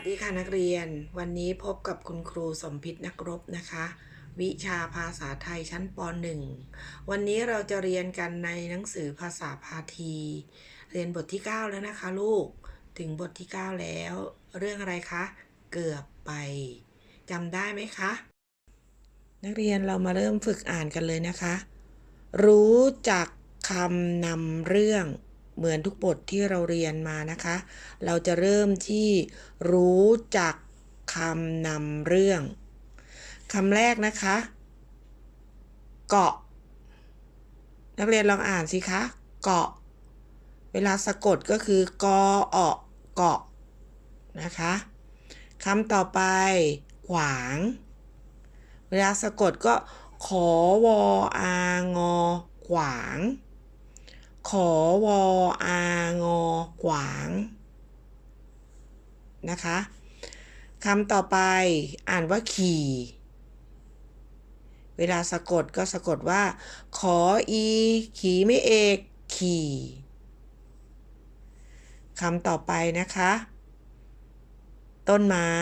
สดีค่ะนักเรียน วันนี้พบกับคุณครูสมพิษนักรบนะคะ วิชาภาษาไทยชั้นป .1 วันนี้เราจะเรียนกันในหนังสือภาษาพาที เรียนบทที่ 9 แล้วนะคะลูกถึงบทที่ 9 แล้ว เรื่องอะไรคะ เกือบไปจำได้ไหมคะ นักเรียนเรามาเริ่มฝึกอ่านกันเลยนะคะ รู้จักคำนำเรื่อง เหมือนทุกบทที่เราเรียนมานะคะ เราจะเริ่มที่รู้จักคำนำเรื่องคำแรกนะคะ เกาะ นักเรียนลองอ่านสิคะ เกาะ เวลาสะกดก็คือกอเอะเกาะนะคะคำต่อไป ขวาง เวลาสะกดก็ขอวออางอขวาง ขอวออางอขวางนะคะคำต่อไปอ่านว่าขี่ เวลาสะกดก็สะกดว่า ขออีขี่ไม่เอกขี่คำต่อไปนะคะ ต้นไม้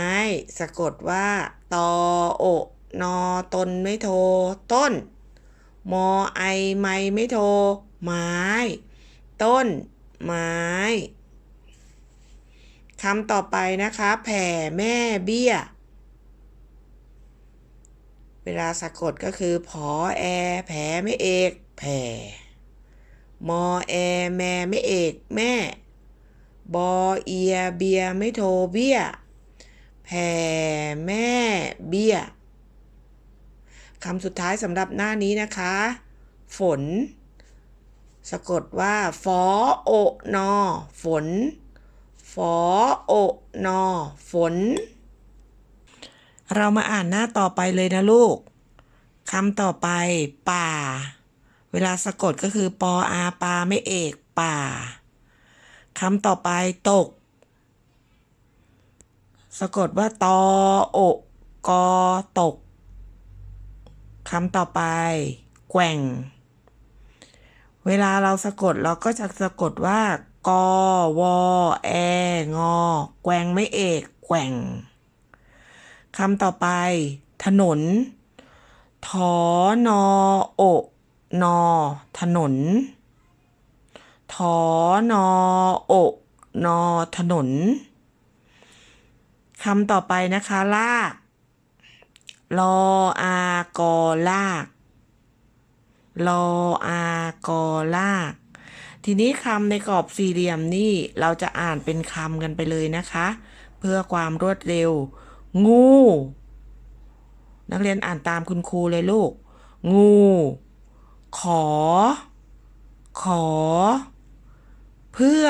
สะกดว่าตอโอนอตนไม่โท ต้น มอไอไม่ไม่โท ไม้ ต้น ไม้คำต่อไปนะคะ แผ่แม่เบี้ย เวลาสะกดก็คือพอแอ แผลไม่เอก แผ่มอแอ แม่ไม่เอกแม่ บอเอีย เบียไม่โทเบี้ย แผ่แม่เบี้ยคำสุดท้ายสำหรับหน้านี้นะคะ ฝน สะกดว่าฟอโอนอฝนฟอโอนอฝน เรามาอ่านหน้าต่อไปเลยนะลูกคำต่อไปป่า เวลาสะกดก็คือปออาปาไม่เอกป่าคำต่อไปตก สะกดว่าตอโอกอตกคำต่อไป แกว่ง เวลาเราสะกดเราก็จะสะกดว่ากอวอแองอ แกวงไม่เอกแกว่งคำต่อไป ถนนทอนอโอนอถนนทอนอโอนอถนนคำต่อไปนะคะ ลากลออากอลาก ลออากอลาก ทีนี้คำในกรอบสี่เหลี่ยมนี่เราจะอ่านเป็นคำกันไปเลยนะคะ เพื่อความรวดเร็ว งู นักเรียนอ่านตามคุณครูเลยลูก งู ขอ ขอ เพื่อ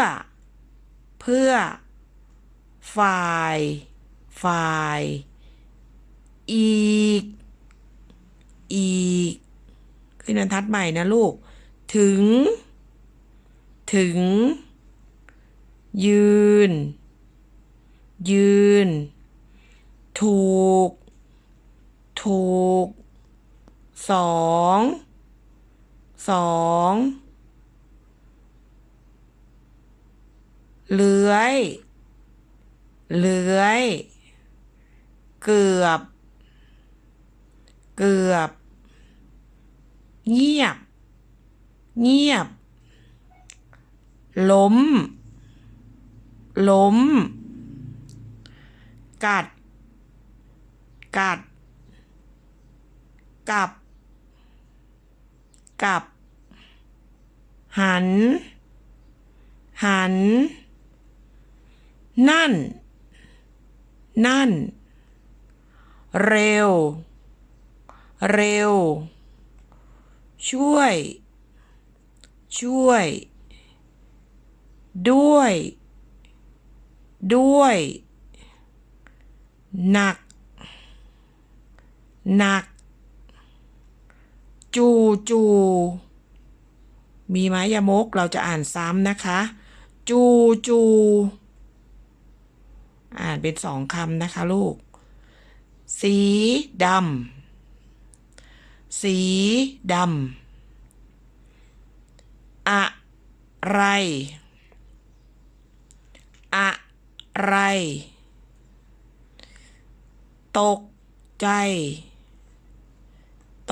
เพื่อ ฝ่าย ฝ่าย อีก อีก ขึ้นบรรทัดใหม่นะลูก ถึง ถึง ยืน ยืน ถูก ถูก สอง สองเลื้อย เลื้อย เกือบ เกือบ เงียบ เงียบ ล้ม ล้ม กัด กัด กับ กับ หัน หัน นั่น นั่น เร็ว เร็ว ช่วย ช่วย ด้วย ด้วย หนัก หนัก จูจูมีไม้ยมกเราจะอ่านซ้ำนะคะ จูจู อ่านเป็นสองคำนะคะลูก สีดำ สีดำอะไร อะไร ตกใจ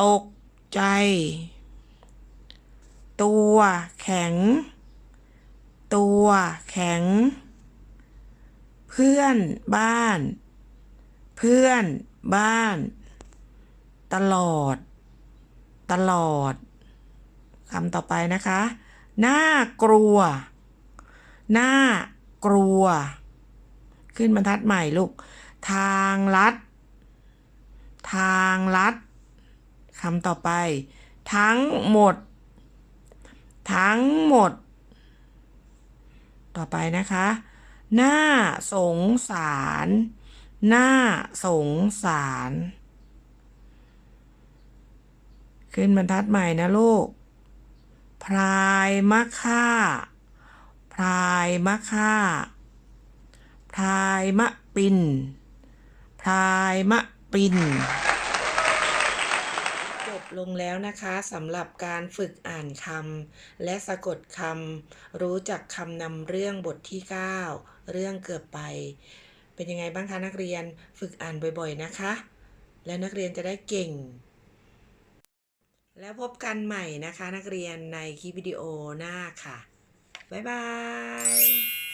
ตกใจ ตัวแข็ง ตัวแข็ง เพื่อนบ้าน เพื่อนบ้าน ตลอด ตลอดคำต่อไปนะคะน่ากลัวน่ากลัว ขึ้นบรรทัดใหม่ลูก ทางลัด ทางลัดคำต่อไป ทั้งหมด ทั้งหมด ต่อไปนะคะหน่าสงสาร หน่าสงสาร ขึ้นบรรทัดใหม่นะลูก พรายมะค่า พรายมะค่า พรายมะปิน พรายมะปิน จบลงแล้วนะคะสำหรับการฝึกอ่านคำและสะกดคำรู้จักคำนำเรื่องบทที่ 9 เรื่องเกือบไป เป็นยังไงบ้างคะนักเรียนฝึกอ่านบ่อยๆนะคะ แล้วนักเรียนจะได้เก่ง แล้วพบกันใหม่นะคะนักเรียนในคลิปวิดีโอหน้าค่ะ บ๊ายบาย